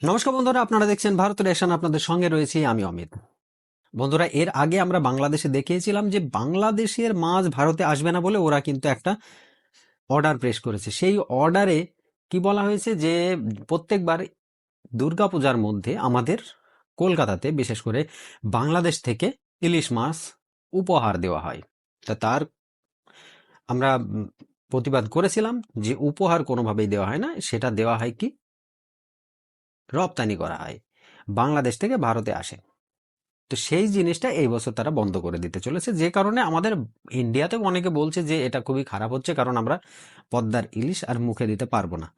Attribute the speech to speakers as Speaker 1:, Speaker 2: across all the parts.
Speaker 1: নমস্কার বন্ধুরা, আপনারা দেখছেন ভারতের এশান আপনাদের সঙ্গে রয়েছি আমি অমিত। বন্ধুরা, এর আগে আমরা বাংলাদেশে দেখিয়েছিলাম যে বাংলাদেশের মাছ ভারতে আসবে না বলে ওরা কিন্তু একটা অর্ডার প্রেস করেছে। সেই অর্ডারে কি বলা হয়েছে যে প্রত্যেকবার দুর্গাপূজার মধ্যে আমাদের কলকাতাতে, বিশেষ করে বাংলাদেশ থেকে ইলিশ মাছ উপহার দেওয়া হয়। তা তার আমরা প্রতিবাদ করেছিলাম যে উপহার কোনোভাবেই দেওয়া হয় না, সেটা দেওয়া হয় কি? রপ্তানি করা হয়, বাংলাদেশ থেকে ভারতে আসে। তো সেই জিনিসটা এই বছর তারা বন্ধ করে দিতে চলেছে, যে কারণে আমাদের ইন্ডিয়াতেও অনেকে বলছে যে এটা খুবই খারাপ হচ্ছে, কারণ আমরা পদ্মার ইলিশ আর মুখে দিতে পারব না।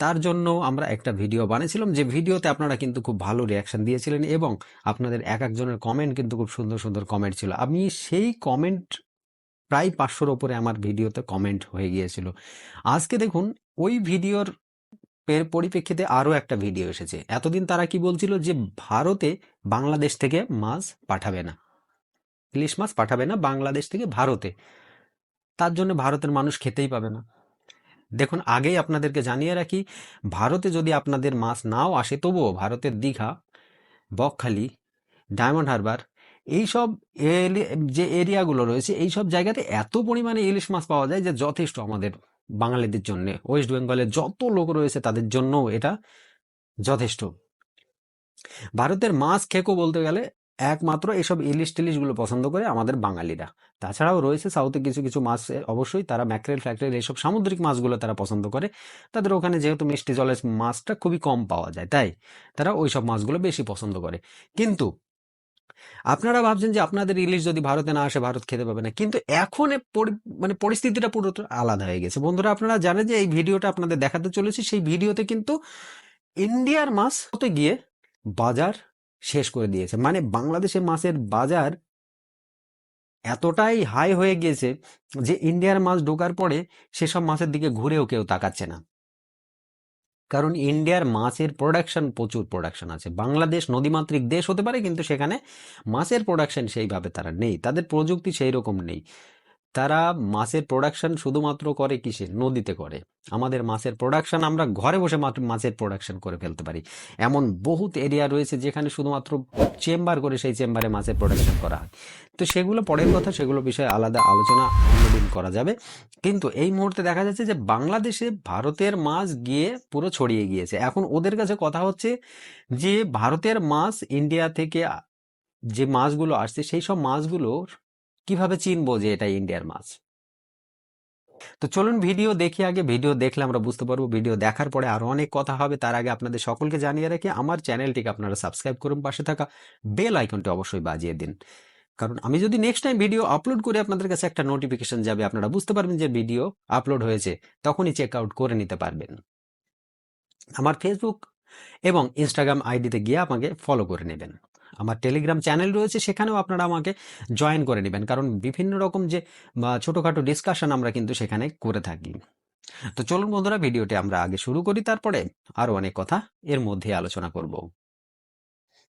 Speaker 1: তার জন্য আমরা একটা ভিডিও বানিয়েছিলাম, যে ভিডিওতে আপনারা কিন্তু খুব ভালো রিয়াকশন দিয়েছিলেন এবং আপনাদের এক একজনের কমেন্ট কিন্তু খুব সুন্দর সুন্দর কমেন্ট ছিল। আমি সেই কমেন্ট প্রায় পাঁচশোর ওপরে আমার ভিডিওতে কমেন্ট হয়ে গিয়েছিল। আজকে দেখুন, ওই ভিডিওর এর পরিপ্রেক্ষিতে আরও একটা ভিডিও এসেছে। এতদিন তারা কি বলছিল যে, ভারতে বাংলাদেশ থেকে মাছ পাঠাবে না। ইলিশ মাছ পাঠাবে না, বাংলাদেশ থেকে ভারতে। তার জন্য ভারতের মানুষ খেতেই পাবে না। দেখুন, আগেই আপনাদেরকে জানিয়ে রাখি, ভারতে যদি আপনাদের মাছ নাও আসে, তবুও ভারতের দীঘা, বকখালি, ডায়মন্ড হারবার এইসব এলি- যে এরিয়াগুলো রয়েছে এই সব জায়গাতে এত পরিমাণে ইলিশ মাছ পাওয়া যায় যে যথেষ্ট আমাদের বাঙালিদের জন্য। ওয়েস্ট বেঙ্গলের যত লোক রয়েছে তাদের জন্য এটা যথেষ্ট। ভারতের মাছ খেকো বলতে গেলে একমাত্র এসব ইলিশ টিলিশগুলো পছন্দ করে আমাদের বাঙালিরা। তাছাড়াও রয়েছে সাউথে কিছু কিছু মাছ অবশ্যই তারা ম্যাকরেল ফ্যাকরেল এইসব সামুদ্রিক মাছগুলো তারা পছন্দ করে। তাদের ওখানে যেহেতু মিষ্টি জলের মাছটা খুবই কম পাওয়া যায়, তাই তারা ওই সব মাছগুলো বেশি পছন্দ করে। কিন্তু আপনারা ভাবছেন যে আপনাদের ইলিশ যদি ভারতে না আসে, ভারত খেতে পাবে না। কিন্তু এখন মানে পরিস্থিতিটা পুরো আলাদা হয়ে গেছে। বন্ধুরা, আপনারা জানেন যে এই ভিডিওটা আপনাদের দেখাতে চলেছি। সেই ভিডিওতে কিন্তু ইন্ডিয়ার মাছ হতে গিয়ে বাজার শেষ করে দিয়েছে। মানে বাংলাদেশের মাছের বাজার এতটাই হাই হয়ে গিয়েছে যে ইন্ডিয়ার মাছ ঢোকার পরে সেসব মাছের দিকে ঘুরেও কেউ তাকাচ্ছে না। কারণ ইন্ডিয়ার মাছের প্রোডাকশন প্রচুর প্রোডাকশন আছে। বাংলাদেশ নদীমাতৃক দেশ হতে পারে, কিন্তু সেখানে মাছের প্রোডাকশন সেইভাবে তারা নেই। তাদের প্রযুক্তি সেই রকম নেই। তারা মাছের প্রোডাকশন শুধুমাত্র করে কিসে নদীতে করে। আমাদের মাছের প্রোডাকশন আমরা ঘরে বসে মাছের প্রোডাকশন করে ফেলতে পারি। এমন বহুত এরিয়া রয়েছে যেখানে শুধুমাত্র চেম্বার করে সেই চেম্বারে মাছের প্রোডাকশন করা হয়। তো সেগুলো পরের কথা, সেগুলো বিষয়ে আলাদা আলোচনা অন্যদিন করা যাবে। কিন্তু এই মুহূর্তে দেখা যাচ্ছে যে বাংলাদেশে ভারতের মাছ গিয়ে পুরো ছড়িয়ে গিয়েছে। এখন ওদের কাছে কথা হচ্ছে যে ভারতের মাছ ইন্ডিয়া থেকে যে মাছগুলো আসছে, সেই সব মাছগুলোর কীভাবে চিনবো যে এটা ইন্ডিয়ার মাছ? তো চলুন ভিডিও দেখি আগে। ভিডিও দেখলে আমরা বুঝতে পারব। ভিডিও দেখার পরে আরও অনেক কথা হবে। তার আগে আপনাদের সকলকে জানিয়ে রাখি, আমার চ্যানেলটিকে আপনারা সাবস্ক্রাইব করুন। পাশে থাকা বেল আইকনটি অবশ্যই বাজিয়ে দিন। কারণ আমি যদি নেক্সট টাইম ভিডিও আপলোড করে, আপনাদের কাছে একটা নোটিফিকেশন যাবে। আপনারা বুঝতে পারবেন যে ভিডিও আপলোড হয়েছে, তখনই চেক আউট করে নিতে পারবেন। আমার ফেসবুক এবং ইনস্টাগ্রাম আইডিতে গিয়ে আমাকে ফলো করে নেবেন। আমার টেলিগ্রাম চ্যানেল রয়েছে, সেখানেও আপনারা আমাকে জয়েন করে নেবেন। কারণ বিভিন্ন রকম যে ছোটোখাটো ডিসকাশন আমরা কিন্তু সেখানে করে থাকি। তো চলুন বন্ধুরা ভিডিওটি আমরা আগে শুরু করি, তারপরে আরও অনেক কথা এর মধ্যে আলোচনা করব।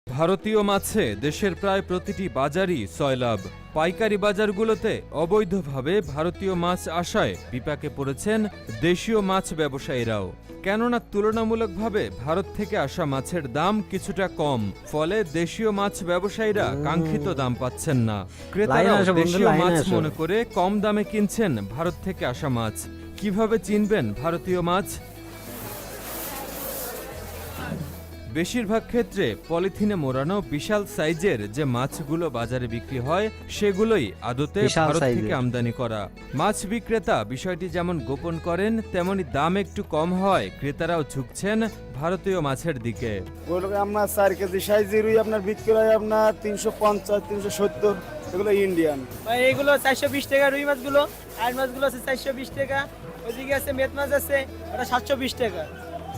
Speaker 2: ভারতীয় মাছে দেশের প্রায় প্রতিটি বাজারই সয়লাভ পাইকারি বাজারগুলোতে অবৈধভাবে ভারতীয় মাছ আসায় বিপাকে পড়েছেন দেশীয় মাছ ব্যবসায়ীরাও। কেননা তুলনামূলকভাবে ভারত থেকে আসা মাছের দাম কিছুটা কম ফলে দেশীয় মাছ ব্যবসায়ীরা কাঙ্ক্ষিত দাম পাচ্ছেন না। ক্রেতারা দেশীয় মাছ মনে করে কম দামে কিনছেন ভারত থেকে আসা মাছ। কীভাবে চিনবেন ভারতীয় মাছ? বেশিরভাগ ক্ষেত্রে পলিথিনে মোড়ানো বিশাল সাইজের যে মাছগুলো বাজারে বিক্রি হয় সেগুলোই আদতে ভারত থেকে আমদানি করা। মাছ বিক্রেতা বিষয়টি যেমন গোপন করেন তেমনি দাম একটু কম হয় ক্রেতারাও ঝুঁকছেন ভারতীয় মাছের দিকে।
Speaker 3: আপনার চার কেজি সাইজের রুই আপনার বিক্রি হয় আপনার তিনশো পঞ্চাশ তিনশো সত্তর এগুলো ইন্ডিয়ান।
Speaker 4: এগুলো চারশো বিশ টাকা রুই মাছগুলো আর মাছগুলো আছে চারশো বিশ টাকা ওইদিকে আছে মেত মাছ আছে ওটা সাতশো বিশ টাকা।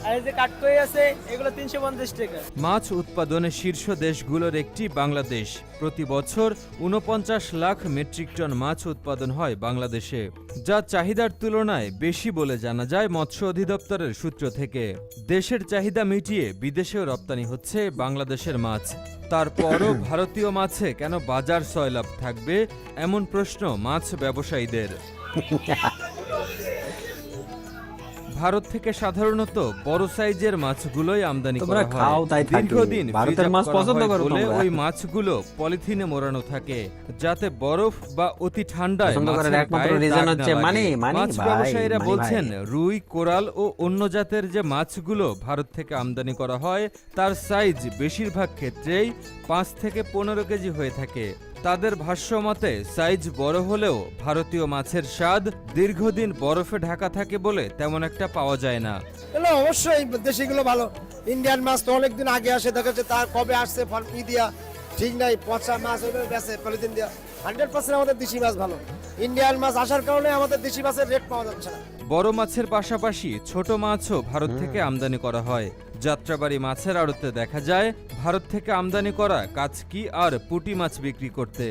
Speaker 4: আর এই যে কাঠকই আছে এগুলো তিনশো পঞ্চাশ টাকা।
Speaker 2: মাছ উৎপাদনে শীর্ষ দেশগুলোর একটি বাংলাদেশ। প্রতি বছর উনপঞ্চাশ লাখ মেট্রিক টন মাছ উৎপাদন হয় বাংলাদেশে যা চাহিদার তুলনায় বেশি বলে জানা যায় মৎস্য অধিদপ্তরের সূত্র থেকে। দেশের চাহিদা মিটিয়ে বিদেশেও রপ্তানি হচ্ছে বাংলাদেশের মাছ। তারপরও ভারতীয় মাছে কেন বাজার সয়লাভ থাকবে এমন প্রশ্ন মাছ ব্যবসায়ীদের। ভারত থেকে সাধারণত বড় সাইজের মাছগুলোই আমদানি করা
Speaker 1: খাও
Speaker 2: হয়
Speaker 1: তাই
Speaker 2: দীর্ঘদিন
Speaker 1: ভারতের মাছ পছন্দ করো
Speaker 2: বলে ওই মাছগুলো পলিথিনে মোড়ানো থাকে যাতে বরফ বা অতি ঠান্ডায়
Speaker 1: একমাত্র
Speaker 2: গায়ে
Speaker 1: reason
Speaker 2: দাগ না
Speaker 1: হচ্ছে money, money
Speaker 2: মাছ ব্যবসায়ীরা বলছেন রুই কোরাল ও অন্য জাতের যে মাছগুলো ভারত থেকে আমদানি করা হয় তার সাইজ বেশিরভাগ ক্ষেত্রেই পাঁচ থেকে পনেরো কেজি হয়ে থাকে। তাদের ভাষ্য মতে, সাইজ বড় হলেও ভারতীয় মাছের স্বাদ দীর্ঘদিন বরফে ঢাকা থাকে বলে তেমন একটা পাওয়া যায় না।
Speaker 5: অবশ্যই দেশিগুলো ভালো। ইন্ডিয়ান মাছ তো অনেকদিন আগে আসে, দেখা যাচ্ছে তার কবে আসছে ই দিয়া, ঠিক নাই, পচা মাছ বেছে পলিথিন দিয়া। হান্ড্রেড পার্সেন্ট আমাদের দেশি মাছ ভালো। ইন্ডিয়ান মাছ আসার কারণে আমাদের দেশি মাছের রেট পাওয়া যাচ্ছে না।
Speaker 2: বড় মাছের পাশাপাশি ছোট মাছও ভারত থেকে আমদানি করা হয়। যাত্রাবাড়ি মাছের আড়তে দেখা যায় ভারত থেকে আমদানি করা কাচকি আর পুঁটি মাছ বিক্রি করতে।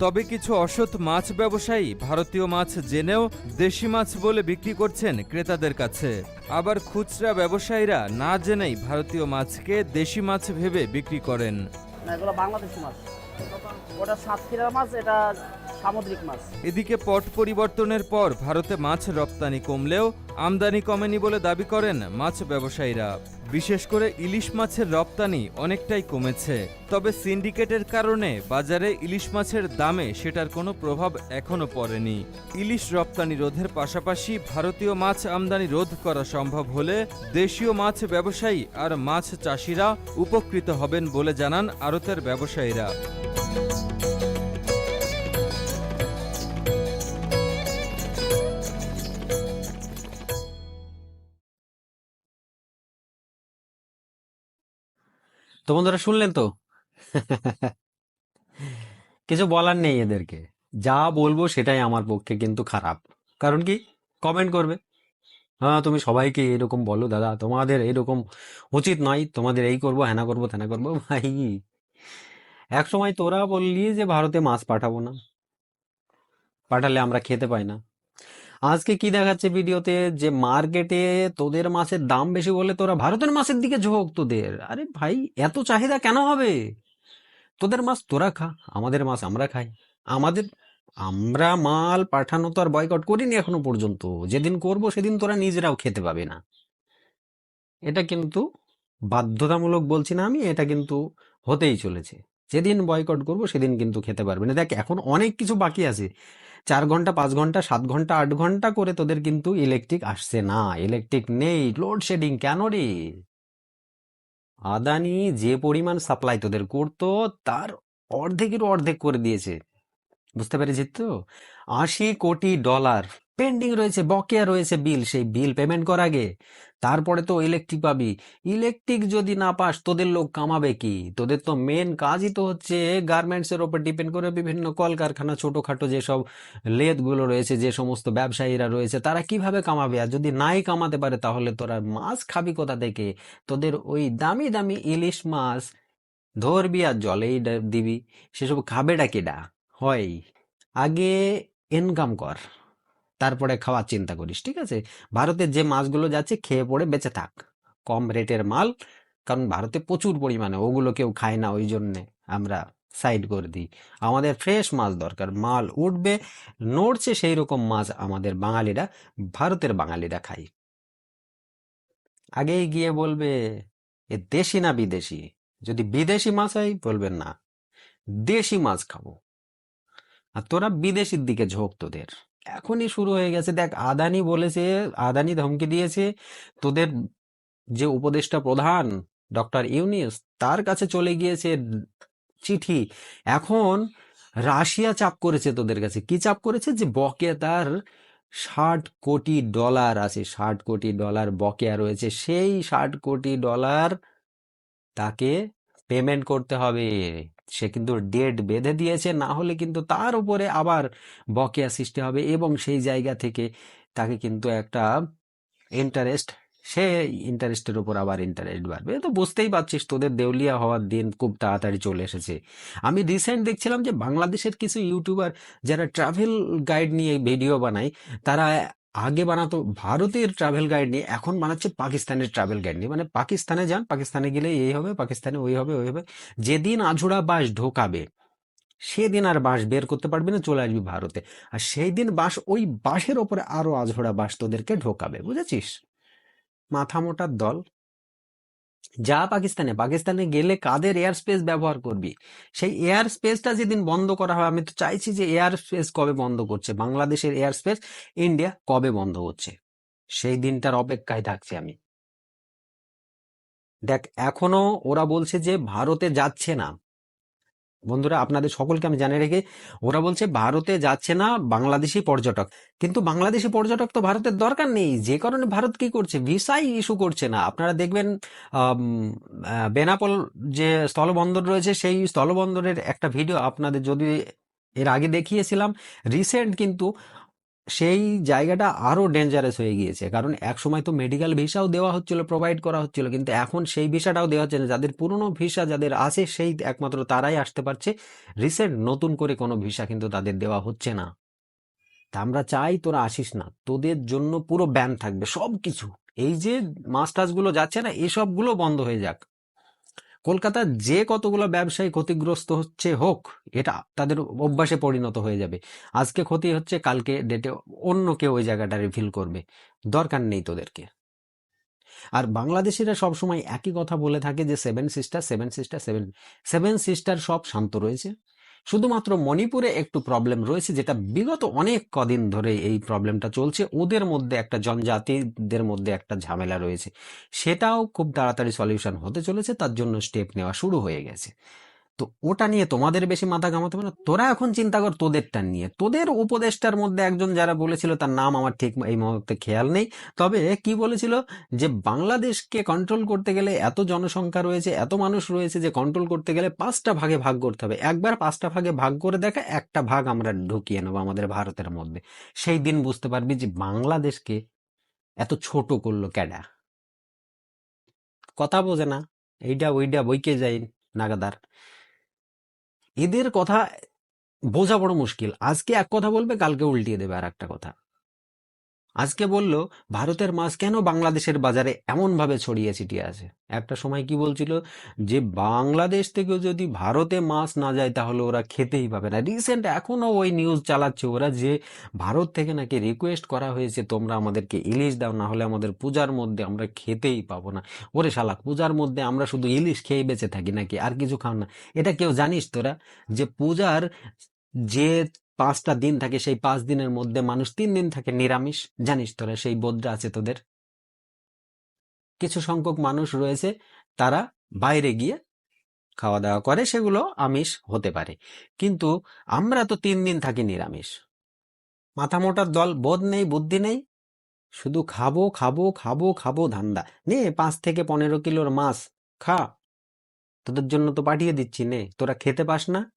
Speaker 2: তবে কিছু অসৎ মাছ ব্যবসায়ী ভারতীয় মাছ জেনেও দেশি মাছ বলে বিক্রি করছেন ক্রেতাদের কাছে। আবার খুচরা ব্যবসায়ীরা না জেনেই ভারতীয় মাছকে দেশি মাছ ভেবে বিক্রি করেন।
Speaker 6: এগুলো বাংলাদেশি মাছ। ওটা সাতক্ষীরার মাছ এটা সামুদ্রিক মাছ।
Speaker 2: এদিকে পট পরিবর্তনের পর ভারতে মাছ রপ্তানি কমলেও আমদানি কমেনি বলে দাবি করেন মাছ ব্যবসায়ীরা। বিশেষ করে ইলিশ মাছের রপ্তানি অনেকটাই কমেছে। তবে সিন্ডিকেটের কারণে বাজারে ইলিশ মাছের দামে সেটার কোনো প্রভাব এখনও পড়েনি। ইলিশ রপ্তানি রোধের পাশাপাশি ভারতীয় মাছ আমদানি রোধ করা সম্ভব হলে দেশীয় মাছ ব্যবসায়ী আর মাছ চাষিরা উপকৃত হবেন বলে জানান আড়তের ব্যবসায়ীরা।
Speaker 1: তো বন্ধুরা শুনলেন তো? কিছু বলার নেই এদেরকে। যা বলব সেটাই আমার পক্ষে কিন্তু খারাপ। কারণ কি? কমেন্ট করবে। হ্যাঁ তুমি সবাইকে এরকম বলো দাদা। তোমাদের এরকম উচিত নয়। তোমাদের এই করব হ্যানা করব ত্যানা করব, ভাই। এক সময় তোরা বললি যে ভারতে মাছ পাঠাবো না। পাঠালে আমরা খেতে পাই না। আজকে কি দেখাচ্ছে ভিডিওতে? যে মার্কেটে তোদের মাছের দাম বেশি বলে তোরা ভারতের মাছের দিকে ঝোঁক তোদের। আরে ভাই, এত চাহিদা কেন হবে? তোদের মাছ তোরা খা, আমাদের মাছ আমরা খাই। আমাদের, আমরা মাল পাঠানো তো আর বয়কট করিনি এখনও পর্যন্ত। যেদিন করব সেদিন তোরা নিজেরাও খেতে পাবে না। এটা কিন্তু বাধ্যতামূলক বলছি না আমি, এটা কিন্তু হতেই চলেছে। যেদিন বয়কট করব সেদিন কিন্তু খেতে পারবে না। দেখ, এখন অনেক কিছু বাকি আছে। চার ঘণ্টা, পাঁচ ঘণ্টা, সাত ঘণ্টা, আট ঘণ্টা করে তোদের কিন্তু ইলেকট্রিক আসছে না। ইলেকট্রিক নেই। লোডশেডিং কেন রে? আদানি যে পরিমাণ সাপ্লাই তোদের করতো, তার অর্ধেকেরও অর্ধেক করে দিয়েছে। বুঝতে পেরেছিস তো? আশি কোটি ডলার পেন্ডিং রয়েছে, বকেয়া রয়েছে বিল, সেই বিল পেমেন্ট কর আগে। তারপরে তো ইলেকট্রিক পাবি। ইলেকট্রিক যদি না পাস, তোদের লোক কামাবে কি? তোদের তো মেন কাজই তো হচ্ছে গার্মেন্টস এর উপর ডিপেন্ড করে বিভিন্ন কলকারখানা, ছোটোখাটো যেসব লেদগুলো রয়েছে, যে সমস্ত ব্যবসায়ীরা রয়েছে, তারা কীভাবে কামাবে? আর যদি নাই কামাতে পারে, তাহলে তোরা মাছ খাবি কোথা থেকে? তোদের ওই দামি দামি ইলিশ মাছ ধরবি আর জলেই দিবি। সেসব খাবেটা কেডা? হয়। আগে ইনকাম কর। তারপরে খাওয়ার চিন্তা করিস, ঠিক আছে? ভারতের যে মাছগুলো যাচ্ছে খেয়ে পড়ে বেঁচে থাক। কম রেটের মাল, কারণ ভারতে প্রচুর পরিমাণে, ওগুলো কেউ খায় না, ওই জন্যে আমরা সাইড করে দিই। আমাদের ফ্রেশ মাছ দরকার, মাল উঠবে, নড়ছে সেই রকম মাছ আমাদের বাঙালিরা, ভারতের বাঙালিরা খায়। আগেই গিয়ে বলবে, এ দেশি না বিদেশি? যদি বিদেশি মাছ হয় বলবেন না, দেশি মাছ খাব। আর তোরা বিদেশির দিকে ঝোঁক তোদের। এখনই শুরু হয়ে গেছে। দেখ, আদানি বলেছে, আদানি ধমকি দিয়েছে, তোদের যে উপদেষ্টা প্রধান, ডক্টর ইউনিস, তার কাছে চলে গিয়েছে চিঠি। এখন রাশিয়া চাপ করেছে তোদের কাছে। কি চাপ করেছে? যে বকেয়া তার ষাট কোটি ডলার আছে, ষাট কোটি ডলার বকেয়া রয়েছে। সেই ষাট কোটি ডলার তাকে পেমেন্ট করতে হবে। সে কিন্তু ডেট বেঁধে দিয়েছে, না হলে কিন্তু তার উপরে আবার বকেয়া সৃষ্টি হবে এবং সেই জায়গা থেকে তাকে কিন্তু একটা ইন্টারেস্ট সে ইন্টারেস্টের উপর আবার ইন্টারেস্ট বাড়বে। তো বুঝতেই পারছিস তোদের দেউলিয়া হওয়ার দিন খুব তাড়াতাড়ি চলে এসেছে। আমি রিসেন্ট দেখছিলাম যে বাংলাদেশের কিছু ইউটিউবার যারা ট্রাভেল গাইড নিয়ে ভিডিও বানায়, তারা আগে বানাতো ভারতের ট্রাভেল গাইড নিয়ে, এখন বানাচ্ছে পাকিস্তানের ট্রাভেল গাইড নিয়ে। মানে পাকিস্তানে যান, পাকিস্তানে গেলে এই হবে, পাকিস্তানে ওই হবে ওই হবে। যেদিন আঝোড়া বাস ঢোকাবে, সেদিন আর বাঁশ বের করতে পারবি না, চলে আসবি ভারতে। আর সেই দিন বাস ওই বাসের ওপরে আরও আঝোড়া বাস তোদেরকে ঢোকাবে, বুঝেছিস? মাথা মোটার দল। যা পাকিস্তানে পাকিস্তানে গেলে কাদের এয়ার স্পেস ব্যবহার করবি? সেই এয়ার স্পেসটা যেদিন বন্ধ করা হয়, আমি তো চাইছি যে এয়ার স্পেস কবে বন্ধ করছে? বাংলাদেশের এয়ার স্পেস ইন্ডিয়া কবে বন্ধ করছে? সেই দিনটার অপেক্ষায় থাকছি আমি। দেখ, এখনও ওরা বলছে যে ভারতে যাচ্ছে না। বন্ধুরা, আপনাদের সকলকে আমি জানিয়ে রেখে, ওরা বলছে ভারতে যাচ্ছে না, বাংলাদেশি পর্যটক। কিন্তু বাংলাদেশি পর্যটক তো ভারতের দরকার নেই। যে কারণে ভারত কি করছে? ভিসাই ইস্যু করছে না। আপনারা দেখবেন বেনাপল যে স্থলবন্দর রয়েছে, সেই স্থলবন্দরের একটা ভিডিও আপনাদের যদি এর আগে দেখিয়েছিলাম, রিসেন্ট কিন্তু সেই জায়গাটা আরও ডেঞ্জারাস হয়ে গিয়েছে। কারণ এক সময় তো মেডিকেল ভিসাও দেওয়া হচ্ছিল প্রোভাইড করা হচ্ছিল, কিন্তু এখন সেই ভিসাটাও দেওয়া হচ্ছে না। যাদের পুরনো ভিসা যাদের আছে, সেই একমাত্র তারাই আসতে পারছে। রিসেন্ট নতুন করে কোনো ভিসা কিন্তু তাদের দেওয়া হচ্ছে না। তা আমরা চাই তোরা আসিস না। তোদের জন্য পুরো ব্যান থাকবে সব কিছু এই যে মাছ টাছগুলো যাচ্ছে না, এসবগুলো বন্ধ হয়ে যাক। কলকাতার যে কতগুলো ব্যবসায়ী ক্ষতিগ্রস্ত হচ্ছে হোক, এটা তাদের অভ্যাসে পরিণত হয়ে যাবে। আজকে ক্ষতি হচ্ছে, কালকে ডেটে অন্য কেউ ওই জায়গাটা রিফিল করবে। দরকার নেই তোদেরকে। আর বাংলাদেশিরা সবসময় একই কথা বলে থাকে যে seven sister seven sister seven seven sister সব শান্ত রয়েছে। শুধুমাত্র মণিপুরে একটু প্রবলেম রয়েছে, যেটা বিগত অনেক কদিন ধরে এই প্রবলেমটা চলছে। ওদের মধ্যে একটা জনজাতিদের মধ্যে একটা ঝামেলা রয়েছে। সেটাও খুব তাড়াতাড়ি সলিউশন হতে চলেছে, তার জন্য স্টেপ নেওয়া শুরু হয়ে গেছে। তো ওটা নিয়ে তোমাদের বেশি মাথা ঘামাতে হবে না। তোরা এখন চিন্তা কর তোদেরটা নিয়ে। তোদের উপদেষ্টার মধ্যে একজন যারা বলেছিল, তার নাম আমার ঠিক এই মুহূর্তে খেয়াল নেই। তবে কি বলেছিল যে, বাংলাদেশকে কন্ট্রোল করতে গেলে এত জনসংখ্যা রয়েছে, এত মানুষ রয়েছে যে কন্ট্রোল করতে গেলে পাঁচটা ভাগে ভাগ করতে হবে। একবার পাঁচটা ভাগে ভাগ করে দেখা, একটা ভাগ আমরা ঢুকিয়ে নেব আমাদের ভারতের মধ্যে। সেই দিন বুঝতে পারবি যে, বাংলাদেশকে এত ছোট করল ক্যাডা কথা বোঝে না। এইটা ওইটা বইকে যাই, নাগাদার। এদের কথা বোঝা বড় মুশকিল। আজকে এক কথা বলবে, কালকে উল্টিয়ে দেবে আর একটা কথা। আজকে বলল, ভারতের মাছ কেন বাংলাদেশের বাজারে এমন ভাবে ছড়িয়ে ছিটিয়ে আছে? একটা সময় কি বলছিল, যে বাংলাদেশ থেকে যদি ভারতে মাছ না যায়, তাহলে ওরা খেতেই পাবে না। রিসেন্ট এখনও ওই নিউজ চালাচ্ছে ওরা যে ভারত থেকে নাকি রিকোয়েস্ট করা হয়েছে, তোমরা আমাদেরকে ইলিশ দাও, না হলে আমাদের পূজার মধ্যে আমরা খেতেই পাবো না। ওরে শালা পূজার মধ্যে আমরা শুধু ইলিশ খেয়ে বেঁচে থাকি নাকি? আর কিছু খাও না। এটা কেউ জানিস তোরা? যে পূজার যে পাঁচটা দিন থাকে, সেই পাঁচ দিনের মধ্যে মানুষ তিন দিন থাকে নিরামিষ। জানিস তোরা, সেই বোধটা আছে তোদের। কিছু সংখ্যক মানুষ রয়েছে, তারা বাইরে গিয়ে খাওয়া দাওয়া করে, সেগুলো আমিষ হতে পারে। কিন্তু আমরা তো তিন দিন থাকি নিরামিষ। মাথা মোটার দল, বোধ নেই, বুদ্ধি নেই। শুধু খাব খাব খাব খাব ধান্দা। নে, পাঁচ থেকে পনেরো কিলোর মাছ, খা। তোদের জন্য তো পাঠিয়ে দিচ্ছি, নে। তোরা খেতে পাস না।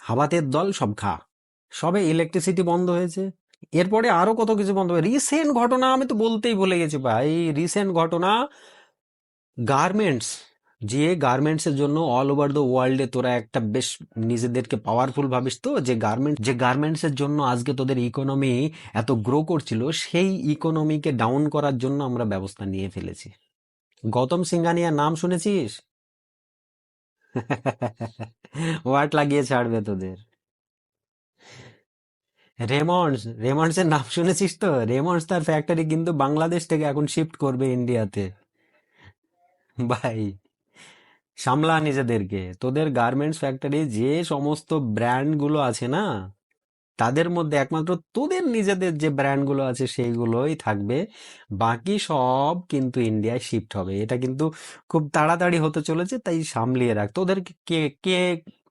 Speaker 1: হাবাতের দল সব খা। সবে ইলেকট্রিসিটি বন্ধ হয়েছে। এরপরে আরও কত কিছু বন্ধ হবে রিসেন্ট ঘটনা আমি তো বলতেই ভুলে গেছি ভাই। রিসেন্ট ঘটনা গার্মেন্টস যে গার্মেন্টস এর জন্য অল ওভার দ্য ওয়ার্ল্ডে তোরা একটা বেশ নিজেদেরকে পাওয়ারফুল ভাবিস তো, যে গার্মেন্ট যে গার্মেন্টস এর জন্য আজকে তোদের ইকোনমি এত গ্রো করছিল, সেই ইকোনমিকে ডাউন করার জন্য আমরা ব্যবস্থা নিয়ে ফেলেছি। গৌতম সিংহানিয়ার নাম শুনেছিস? ওয়াট লাগিয়ে ছাড়বে তোদের? রেমন্ডস রেমন্ডস এর নাম শুনেছিস তো? রেমন্ডস তার ফ্যাক্টরি কিন্তু বাংলাদেশ থেকে এখন শিফট করবে ইন্ডিয়াতে ভাই, সামলা নিজেদেরকে। তোদের গার্মেন্টস ফ্যাক্টরি যে সমস্ত ব্র্যান্ডগুলো আছে না, তাদের মধ্যে একমাত্র তোদের নিজেদের যে ব্র্যান্ডগুলো আছে সেইগুলোই থাকবে। বাকি সব কিন্তু ইন্ডিয়ায় শিফট হবে। এটা কিন্তু খুব তাড়াতাড়ি হতে চলেছে, তাই সামলিয়ে রাখ। তোদের কে কে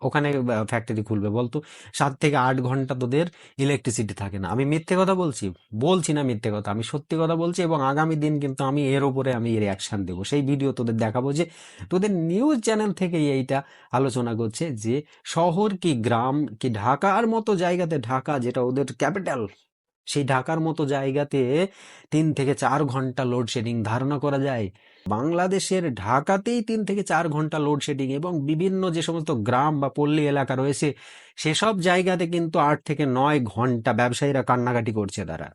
Speaker 1: ওখানে ফ্যাক্টরি খুলবে, বলতো? সাত থেকে আট ঘণ্টা তোদের ইলেকট্রিসিটি থাকে না। আমি মিথ্যে কথা বলছি? বলছি না মিথ্যে কথা। আমি সত্যি কথা বলছি এবং আগামী দিন কিন্তু আমি এর ওপরে আমি রিয়াকশান দেবো। সেই ভিডিও তোদের দেখাবো যে, তোদের নিউজ চ্যানেল থেকে এইটা আলোচনা করছে যে, শহর কি গ্রাম কি ঢাকার মতো জায়গাতে ঢাকা যেটা ওদের ক্যাপিটাল সেই ঢাকার মতো জায়গাতে তিন থেকে চার ঘণ্টা লোডশেডিং ধারণা করা যায়। বাংলাদেশের ঢাকাতেই তিন থেকে চার ঘণ্টা লোডশেডিং এবং বিভিন্ন যে সমস্ত গ্রাম বা পল্লী এলাকা রয়েছে, সেসব জায়গাতে কিন্তু আট থেকে নয় ঘণ্টা ব্যবসায়ীরা কান্নাকাটি করছে তারা।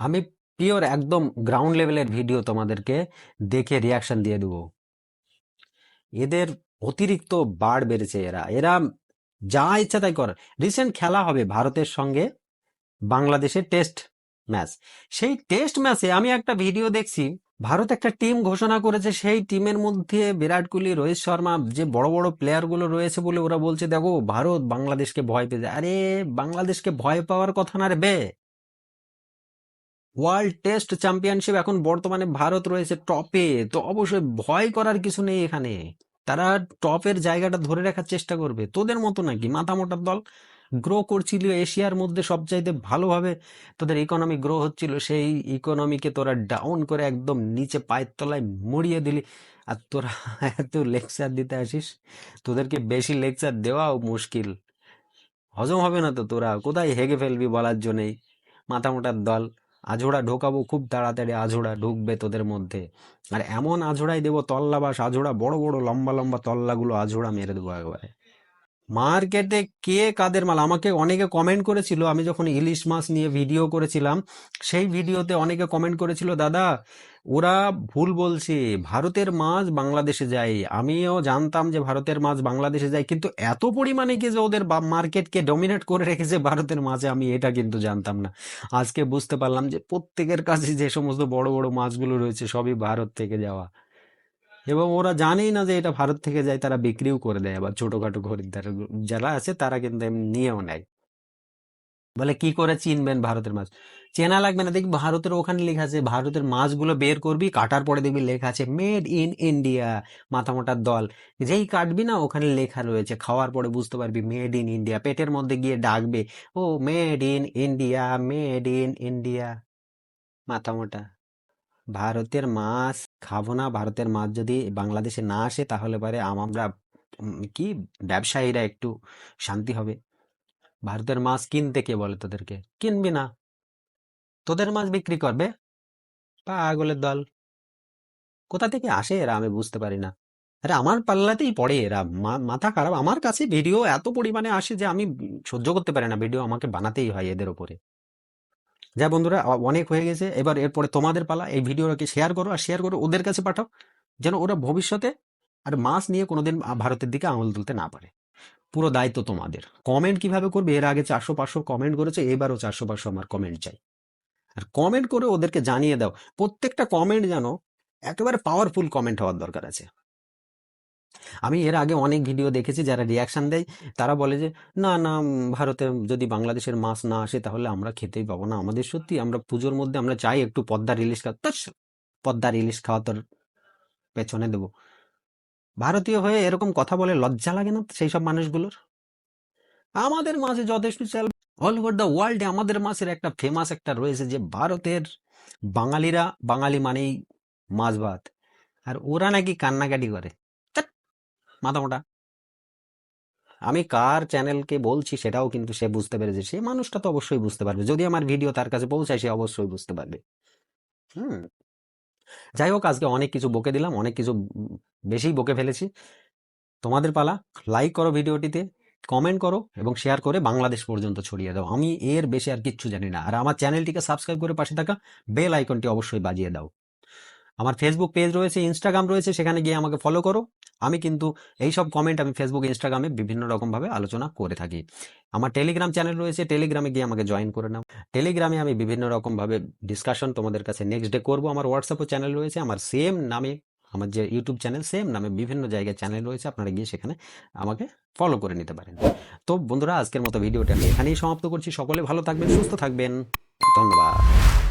Speaker 1: আমি পিওর একদম গ্রাউন্ড লেভেলের ভিডিও তোমাদেরকে দেখে রিয়াকশন দিয়ে দেবো। এদের অতিরিক্ত বাড় বেড়েছে এরা। এরা যা ইচ্ছা তাই কর। রিসেন্ট খেলা হবে ভারতের সঙ্গে। বাংলাদেশের টেস্ট ম্যাচ। সেই টেস্ট ম্যাচে আমি একটা ভিডিও দেখছি, ভারত একটা টিম ঘোষণা করেছে, সেই টিমের মধ্যে বিরাট কোহলি, রোহিত শর্মা যে বড় বড় প্লেয়ারগুলো রয়েছে বলে ওরা বলছে, দেখো, ভারত বাংলাদেশকে ভয় পেয়ে যায়। আরে, বাংলাদেশকে ভয় পাওয়ার কথা না রে বে। ওয়ার্ল্ড টেস্ট চ্যাম্পিয়নশিপ এখন বর্তমানে ভারত রয়েছে টপে, তো অবশ্যই ভয় করার কিছু নেই এখানে। তারা টপের জায়গাটা ধরে রাখার চেষ্টা করবে। তোদের মতো নাকি মাথা মোটার দল? গ্রো করছিল এশিয়ার মধ্যে সবচাইতে ভালোভাবে। তোদের ইকোনমি গ্রো হচ্ছিল, সেই ইকোনমিকে তোরা ডাউন করে একদম নিচে পায়ের তলায় মরিয়ে দিলি। আর তোরা এত লেকচার দিতে আসিস, তোদেরকে বেশি লেকচার দেওয়াও মুশকিল। হজম হবে না তো তোরা, কোথায় হেগে ফেলবি বলার জন্যই? মাথা মোটার দল, আঝোড়া ঢোকাবো খুব তাড়াতাড়ি, আঝোড়া ঢুকবে তোদের মধ্যে। আর এমন আঝোড়াই দেবো, তল্লাবাস, আঝোড়া, বড় বড় লম্বা লম্বা তল্লাগুলো আঝোড়া মেরে দেবো একবারে। মার্কেটে কে কাদের মাল? আমাকে অনেকে কমেন্ট করেছিল, আমি যখন ইলিশ মাছ নিয়ে ভিডিও করেছিলাম, সেই ভিডিওতে অনেকে কমেন্ট করেছিল, দাদা, ওরা ভুল বলছে, ভারতের মাছ বাংলাদেশে যায়। আমিও জানতাম যে ভারতের মাছ বাংলাদেশে যায়, কিন্তু এত পরিমাণে কি যে ওদের মার্কেটকে ডমিনেট করে রেখেছে ভারতের মাছে, আমি এটা কিন্তু জানতাম না। আজকে বুঝতে পারলাম যে প্রত্যেকের কাছে যে সমস্ত বড় বড় মাছগুলো রয়েছে, সবই ভারত থেকে যাওয়া। এবং ওরা জানেই না যে এটা ভারত থেকে যায়, তারা বিক্রিও করে দেয় আবার ছোটখাটো খরিদ্দার যারা আছে, তারা কিন্তু নিয়েও নেয়। বলে কি করে চিনবেন ভারতের মাছ? চেনা লাগবে না। দেখবি ভারতের ওখানে লেখা আছে, ভারতের মাছগুলো বের করবি, কাটার পরে দেখবি লেখা আছে, মেড ইন ইন্ডিয়া মাথা মোটার দল। যেই কাটবি না, ওখানে লেখা রয়েছে, খাওয়ার পরে বুঝতে পারবি, মেড ইন ইন্ডিয়া পেটের মধ্যে গিয়ে ডাকবে, ও, made in India made in India মাথা মোটা। ভারতের মাছ খাব না, ভারতের মাছ যদি বাংলাদেশে না আসে তাহলে পরে আমরা কি ব্যবসায়ীরা একটু শান্তি হবে? ভারতের মাছ কিনতে কে বলে তোদেরকে? কিনবি না। তোদের মাছ বিক্রি করবে? পাগলের দল। কোথা থেকে আসে এরা আমি বুঝতে পারি না। আরে আমার পাল্লাতেই পড়ে এরা। মাথা খারাপ। আমার কাছে ভিডিও এত পরিমাণে আসে যে আমি সহ্য করতে পারি না। ভিডিও আমাকে বানাতেই হয় এদের ওপরে যা বন্ধুরা অনেক হয়ে গেছে। এবার এরপরে তোমাদের পালা এই ভিডিওটাকে শেয়ার করো আর শেয়ার করো ওদের কাছে পাঠাও, যেন ওরা ভবিষ্যতে আর মাছ নিয়ে কোনোদিন ভারতের দিকে আঙুল তুলতে না পারে। পুরো দায়িত্ব তোমাদের। কমেন্ট কীভাবে করবে? এর আগে চারশো পাঁচশো কমেন্ট করেছে, এবারও চারশো পাঁচশো আমার কমেন্ট চাই। আর কমেন্ট করে ওদেরকে জানিয়ে দাও, প্রত্যেকটা কমেন্ট যেন একেবারে পাওয়ারফুল কমেন্ট হওয়ার দরকার আছে। আমি এর আগে অনেক ভিডিও দেখেছি যারা রিয়াকশন দেয়। তারা বলে যে না না ভারতে যদি বাংলাদেশের মাছ না আসে তাহলে আমরা খেতেই পাবো না। আমাদের সত্যি আমরা পুজোর মধ্যে আমরা চাই একটু পদ্মার ইলিশ খাওয়া ধ্যাস, পদ্মার ইলিশ খাওয়া তোর পেছনে দেবো। ভারতীয় হয়ে এরকম কথা বলে লজ্জা লাগে না সেই সব মানুষগুলোর? আমাদের মাঝে যথেষ্ট চাল অল ওভার দ্য ওয়ার্ল্ডে আমাদের মাছের একটা ফেমাস একটা রয়েছে যে ভারতের বাঙালিরা বাঙালি মানেই মাছ ভাত। আর ওরা নাকি কান্নাকাটি করে। ধ্যাৎ, মাথা আমি কার চ্যানেলকে বলছি সেটাও কিন্তু সে বুঝতে পেরেছে। সে মানুষটা তো অবশ্যই বুঝতে পারবে। যদি আমার ভিডিও তার কাছে পৌঁছায় সে অবশ্যই বুঝতে পারবে। হুম। যাই হোক আজকে অনেক কিছু বকে দিলাম অনেক কিছু বেশি বকে ফেলেছি। তোমাদের পালা লাইক করো ভিডিওটিতে কমেন্ট করো এবং শেয়ার করে বাংলাদেশ পর্যন্ত ছড়িয়ে দাও। আমি এর বেশি আর কিচ্ছু জানি না। আর আমার চ্যানেলটিকে সাবস্ক্রাইব করে পাশে থাকা বেল আইকনটি অবশ্যই বাজিয়ে দাও। আমার ফেসবুক পেজ রয়েছে ইনস্টাগ্রাম রয়েছে, সেখানে গিয়ে আমাকে ফলো করো। আমি কিন্তু এই সব কমেন্ট আমি ফেসবুক ইনস্টাগ্রামে বিভিন্ন রকমভাবে আলোচনা করে থাকি। আমার টেলিগ্রাম চ্যানেল রয়েছে টেলিগ্রামে গিয়ে আমাকে জয়েন করে নাও। টেলিগ্রামে আমি বিভিন্ন রকমভাবে ডিসকাশন তোমাদের কাছে নেক্সট ডে করব। আমার হোয়াটসঅ্যাপও চ্যানেল রয়েছে, আমার সেম নামে, আমার যে ইউটিউব চ্যানেল সেম নামে বিভিন্ন জায়গায় চ্যানেল রয়েছে। আপনারা গিয়ে সেখানে আমাকে ফলো করে নিতে পারেন। তো বন্ধুরা, আজকের মতো ভিডিওটা আমি এখানেই সমাপ্ত করছি। সকলে ভালো থাকবেন, সুস্থ থাকবেন। ধন্যবাদ।